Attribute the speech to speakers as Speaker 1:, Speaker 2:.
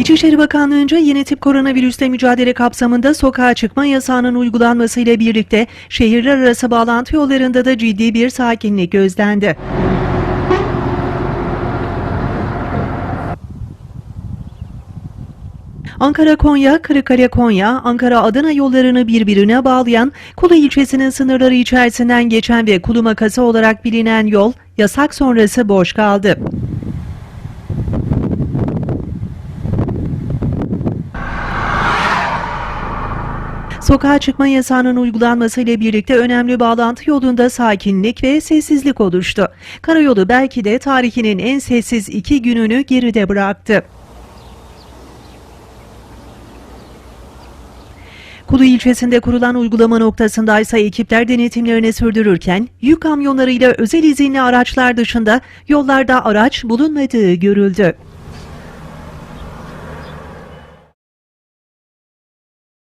Speaker 1: İçişleri Bakanlığı'nca yeni tip koronavirüsle mücadele kapsamında sokağa çıkma yasağının uygulanmasıyla birlikte şehirler arası bağlantı yollarında da ciddi bir sakinlik gözlendi. Ankara-Konya, Kırıkkale-Konya, Ankara-Adana yollarını birbirine bağlayan Kulu ilçesinin sınırları içerisinden geçen ve Kulu makası olarak bilinen yol yasak sonrası boş kaldı. Sokağa çıkma yasağının uygulanmasıyla birlikte önemli bağlantı yolunda sakinlik ve sessizlik oluştu. Karayolu belki de tarihinin en sessiz iki gününü geride bıraktı. Kulu ilçesinde kurulan uygulama noktasındaysa ekipler denetimlerini sürdürürken yük kamyonlarıyla özel izinli araçlar dışında yollarda araç bulunmadığı görüldü.